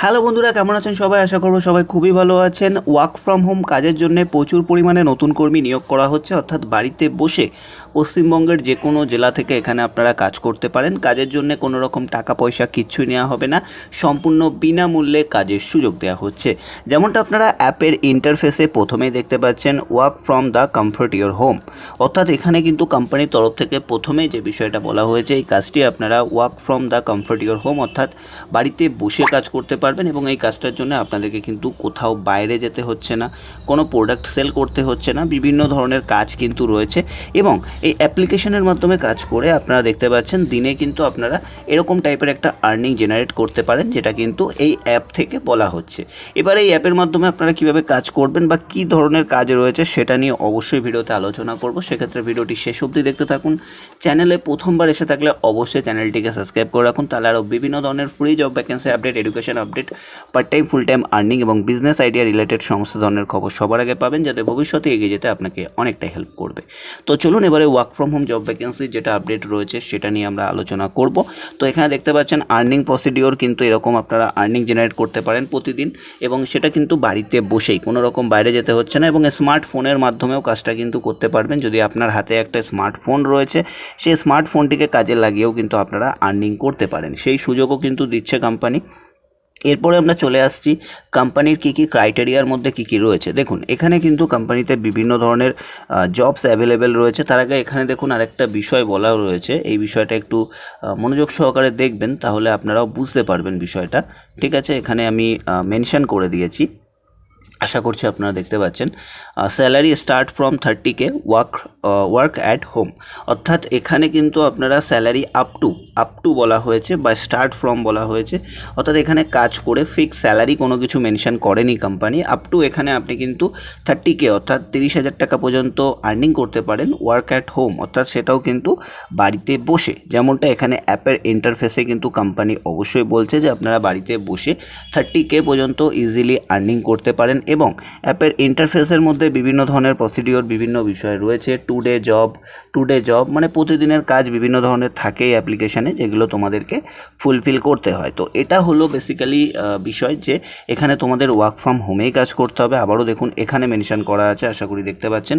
Hello বন্ধুরা, কেমন আছেন সবাই? আশা করব সবাই খুবই ভালো আছেন। ওয়ার্ক ফ্রম হোম কাজের জন্য প্রচুর পরিমাণে নতুন কর্মী নিয়োগ করা হচ্ছে। অর্থাৎ বাড়িতে বসে পশ্চিমবঙ্গের যে কোনো জেলা থেকে এখানে আপনারা কাজ করতে পারেন। কাজের জন্য কোনো রকম টাকা পয়সা কিচ্ছুই নেওয়া হবে না। সম্পূর্ণ বিনামূল্যে কাজের সুযোগ দেওয়া হচ্ছে। যেমনটা আপনারা অ্যাপের ইন্টারফেসে প্রথমেই দেখতে পাচ্ছেন work from the comfort your home অর্থাৎ এখানে কিন্তু কোম্পানির তরফ থেকে প্রথমে যে বিষয়টা বলা হয়েছে, এই কাজটি আপনারা work from the comfort your home অর্থাৎ বাড়িতে বসে কাজ করতে পারবেন এবং এই কাজটার জন্য আপনাদেরকে কিন্তু কোথাও বাইরে যেতে হচ্ছে না, কোনো প্রোডাক্ট সেল করতে হচ্ছে না, বিভিন্ন ধরনের কাজ কিন্তু রয়েছে এবং এই অ্যাপ্লিকেশনের মাধ্যমে কাজ করে আপনারা দেখতে পাচ্ছেন দিনে কিন্তু আপনারা এরকম টাইপের একটা আর্নিং জেনারেট করতে পারেন যেটা কিন্তু এই অ্যাপ থেকে বলা হচ্ছে। এবার এই অ্যাপের মাধ্যমে আপনারা কীভাবে কাজ করবেন বা কী ধরনের কাজ রয়েছে সেটা নিয়ে অবশ্যই ভিডিওতে আলোচনা করব। সেক্ষেত্রে ভিডিওটি শেষ অবধি দেখতে থাকুন। চ্যানেলে প্রথমবার এসে থাকলে অবশ্যই চ্যানেলটিকে সাবস্ক্রাইব করে রাখুন। তাহলে আরও বিভিন্ন ধরনের free job vacancy update education update part time full time earning এবং বিজনেস আইডিয়া রিলেটেড সমস্ত ধরনের খবর সবার আগে পাবেন যাতে ভবিষ্যতে এগিয়ে যেতে আপনাকে অনেকটা হেল্প করবে। তো চলুন এবারে work from home job vacancy যেটা আপডেট রয়েছে সেটা নিয়ে আমরা আলোচনা করব। তো এখানে দেখতে পাচ্ছেন আর্নিং প্রসিডিওর কিন্তু এরকম আপনারা আর্নিং জেনারেট করতে পারেন প্রতিদিন এবং সেটা কিন্তু বাড়িতে বসেই, কোনো রকম বাইরে যেতে হচ্ছে না এবং স্মার্টফোনের মাধ্যমেও কাজটা কিন্তু করতে পারবেন। যদি আপনার হাতে একটা স্মার্টফোন রয়েছে, সেই স্মার্টফোনটিকে কাজে লাগিয়েও কিন্তু আপনারা আর্নিং করতে পারেন। সেই সুযোগও কিন্তু দিচ্ছে কোম্পানি এরপরে আমরা চলে আসছি কোম্পানির কী কী ক্রাইটেরিয়ার মধ্যে কী কী রয়েছে। দেখুন, এখানে কিন্তু কোম্পানিতে বিভিন্ন ধরনের জবস অ্যাভেলেবেল রয়েছে। তার আগে এখানে দেখুন আরেকটা বিষয় বলাও রয়েছে। এই বিষয়টা একটু মনোযোগ সহকারে দেখবেন, তাহলে আপনারাও বুঝতে পারবেন বিষয়টা। ঠিক আছে? এখানে আমি মেনশন করে দিয়েছি। আশা করছি আপনারা দেখতে পাচ্ছেন। Salary start from thirty K work work at home অর্থাৎ এখানে কিন্তু আপনারা salary up to up to বলা হয়েছে বা স্টার্ট ফ্রম বলা হয়েছে। অর্থাৎ এখানে কাজ করে ফিক্স স্যালারি কোনো কিছু মেনশন করেনি কোম্পানি আপ টু এখানে আপনি কিন্তু থার্টি কে অর্থাৎ তিরিশ হাজার টাকা পর্যন্ত আর্নিং করতে পারেন ওয়ার্ক অ্যাট হোম অর্থাৎ সেটাও কিন্তু বাড়িতে বসে। যেমনটা এখানে অ্যাপের ইন্টারফেসে কিন্তু কোম্পানি অবশ্যই বলছে যে আপনারা বাড়িতে বসে থার্টি কে পর্যন্ত ইজিলি আর্নিং করতে পারেন এবং অ্যাপের ইন্টারফেসের মধ্যে বিভিন্ন ধরনের প্রসিডিওর বিভিন্ন বিষয় রয়েছে। Today job today job মানে প্রতিদিনের কাজ বিভিন্ন ধরনের থাকে অ্যাপ্লিকেশানে যেগুলো তোমাদেরকে ফুলফিল করতে হয়। তো এটা হলো বেসিক্যালি বিষয় যে এখানে তোমাদের ওয়ার্ক ফ্রম হোমেই কাজ করতে হবে। আবারও দেখুন, এখানে মেনশন করা আছে, আশা করি দেখতে পাচ্ছেন।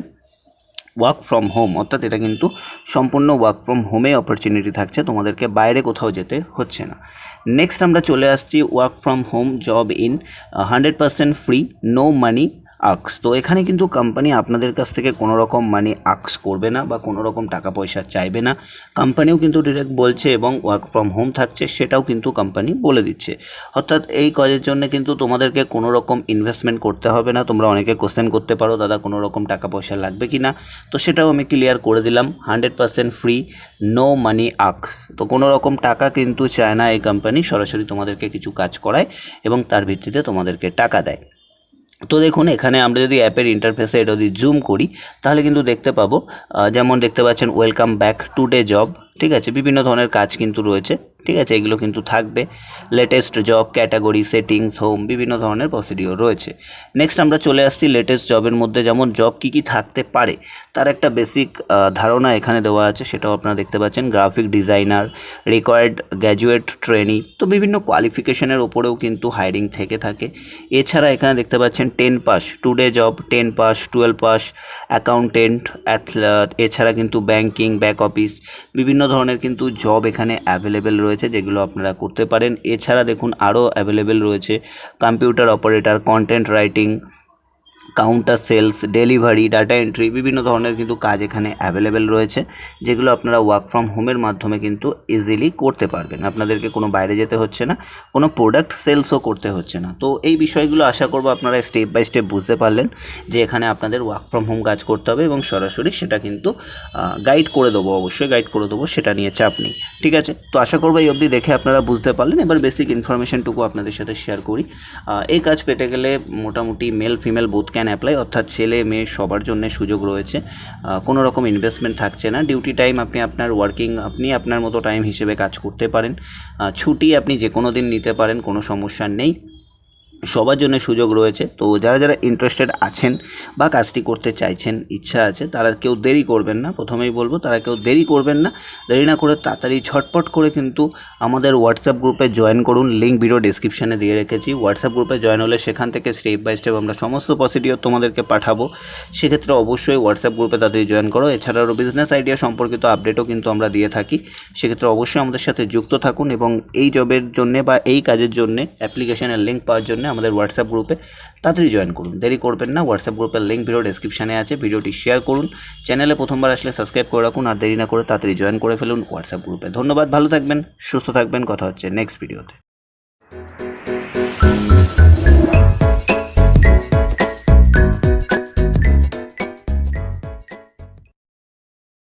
ওয়ার্ক ফ্রম হোম অর্থাৎ এটা কিন্তু সম্পূর্ণ ওয়ার্ক ফ্রম হোমে অপরচুনিটি থাকছে, তোমাদেরকে বাইরে কোথাও যেতে হচ্ছে না। নেক্সট আমরা চলে আসছি work from home job in hundred percent free no money আক্স। তো এখানে কিন্তু কোম্পানি আপনাদের কাছ থেকে কোনো রকম মানি আক্স করবে না বা কোনো রকম টাকা পয়সা চাইবে না। কোম্পানিও কিন্তু ডিরেক্ট বলছে এবং ওয়ার্ক ফ্রম হোম থাকছে, সেটাও কিন্তু কোম্পানি বলে দিচ্ছে। অর্থাৎ এই কাজের জন্য কিন্তু তোমাদেরকে কোনো রকম ইনভেস্টমেন্ট করতে হবে না। তোমরা অনেকে কোশ্চেন করতে পারো, দাদা কোনো রকম টাকা পয়সা লাগবে কি না? তো সেটাও আমি ক্লিয়ার করে দিলাম hundred percent free no money আক্স। তো কোনো রকম টাকা কিন্তু চায় না এই কোম্পানি সরাসরি তোমাদেরকে কিছু কাজ করায় এবং তার ভিত্তিতে তোমাদেরকে টাকা দেয়। তো দেখুন, এখানে আমরা যদি অ্যাপের ইন্টারফেসে এটা যদি জুম করি, তাহলে কিন্তু দেখতে পাবো যেমন দেখতে পাচ্ছেন welcome back today job ঠিক আছে? বিভিন্ন ধরনের কাজ কিন্তু রয়েছে। ঠিক আছে? এগুলো কিন্তু থাকবে। Latest job category settings home বিভিন্ন ধরনের প্রসিডিওর রয়েছে। নেক্সট আমরা চলে আসছি লেটেস্ট জবের মধ্যে। যেমন জব কী কী থাকতে পারে? তার একটা বেসিক ধারণা এখানে দেওয়া আছে। সেটাও আপনারা দেখতে পাচ্ছেন। Graphic designer required graduate trainee তো বিভিন্ন কোয়ালিফিকেশনের ওপরেও কিন্তু হায়ারিং থেকে থাকে। এছাড়া এখানে দেখতে পাচ্ছেন ten pass today job ten pass twelve pass accountant athlete এছাড়া কিন্তু ব্যাংকিং ব্যাক অফিস বিভিন্ন ধরনের কিন্তু জব এখানে অ্যাভেলেবেল রয়েছে, যেগুলো আপনারা করতে পারেন। এছাড়া দেখুন আরও অ্যাভেলেবেল রয়েছে computer operator content writing counter sales delivery data entry বিভিন্ন ধরনের কিন্তু কাজ এখানে অ্যাভেলেবেল রয়েছে, যেগুলো আপনারা ওয়ার্ক ফ্রম হোমের মাধ্যমে কিন্তু ইজিলি করতে পারবেন। আপনাদেরকে কোনো বাইরে যেতে হচ্ছে না, কোনো প্রোডাক্ট সেলসও করতে হচ্ছে না। তো এই বিষয়গুলো আশা করব আপনারা স্টেপ বাই স্টেপ বুঝতে পারলেন যে এখানে আপনাদের ওয়ার্ক ফ্রম হোম কাজ করতে হবে এবং সরাসরি সেটা কিন্তু গাইড করে দেবো, অবশ্যই গাইড করে দেবো, সেটা নিয়ে চাপ নেই। ঠিক আছে? তো আশা করব এই অবধি দেখে আপনারা বুঝতে পারলেন। এবার বেসিক ইনফরমেশনটুকু আপনাদের সাথে শেয়ার করি। এই কাজ পেতে গেলে মোটামুটি male female both can apply অর্থাৎ ছেলে মেয়ে সবার জন্য সুযোগ রয়েছে। কোনো রকম ইনভেস্টমেন্ট থাকছে না। ডিউটি টাইম আপনি আপনার ওয়ার্কিং আপনি আপনার মতো টাইম হিসেবে কাজ করতে পারেন। ছুটি আপনি যে কোনো দিন নিতে পারেন, কোনো সমস্যা নেই। সবার জন্য সুযোগ রয়েছে। তো যারা যারা ইন্টারেস্টেড আছেন বা কাজটি করতে চাইছেন, ইচ্ছা আছে, তারা কেউ দেরি করবেন না। প্রথমেই বলব, তারা কেউ দেরি করবেন না। দেরি না করে তাড়াতাড়ি ঝটপট করে কিন্তু আমাদের হোয়াটসঅ্যাপ গ্রুপে জয়েন করুন। লিঙ্ক ভিডিও ডিসক্রিপশানে দিয়ে রেখেছি। হোয়াটসঅ্যাপ গ্রুপে জয়েন হলে সেখান থেকে স্টেপ বাই স্টেপ আমরা সমস্ত প্রসিডিওর তোমাদেরকে পাঠাবো। সেক্ষেত্রে অবশ্যই হোয়াটসঅ্যাপ গ্রুপে তাড়াতাড়ি জয়েন করো। এছাড়াও বিজনেস আইডিয়া সম্পর্কিত আপডেটও কিন্তু আমরা দিয়ে থাকি। সেক্ষেত্রে অবশ্যই আমাদের সাথে যুক্ত থাকুন এবং এই জবের জন্য বা এই কাজের জন্য অ্যাপ্লিকেশনের লিঙ্ক পাওয়ার জন্য আমাদের হোয়াটসঅ্যাপ গ্রুপে তাড়াতাড়ি জয়েন করুন। দেরি করবেন না হোয়াটসঅ্যাপ গ্রুপের লিঙ্ক ভিডিও ডিসক্রিপশানে আছে ভিডিওটি শেয়ার করুন। চ্যানেলে প্রথমবার আসলে সাবস্ক্রাইব করে রাখুন, আর দেরি না করে তাড়াতাড়ি জয়েন করে ফেলুন হোয়াটসঅ্যাপ গ্রুপে ধন্যবাদ, ভালো থাকবেন, সুস্থ থাকবেন, কথা হচ্ছে নেক্সট ভিডিওতে